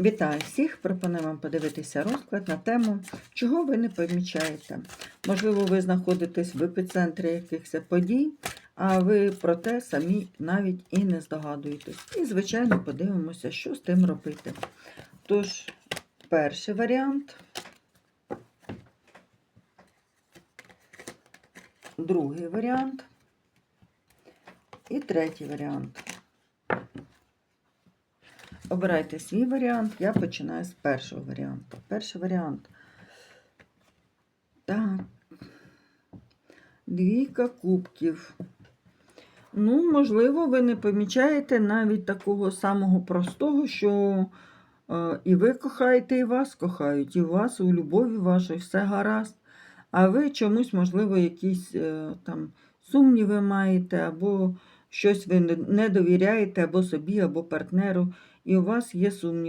Вітаю всіх! Пропоную вам подивитися розклад на тему, чого ви не помічаєте. Можливо, ви знаходитесь в епіцентрі якихось подій, а ви про те самі навіть і не здогадуєтесь. І, звичайно, подивимося, що з тим робити. Тож, перший варіант, другий варіант і третій варіант. Обирайте свій варіант. Я починаю з першого варіанту. Перший варіант. Так. Двійка кубків. Ну, можливо, ви не помічаєте навіть такого самого простого, що е, і ви кохаєте, і вас кохають, і у вас у любові вашій все гаразд. А ви чомусь, можливо, якісь е, там сумніви маєте, або щось ви не- довіряєте або собі, або партнеру і у вас є сумнів.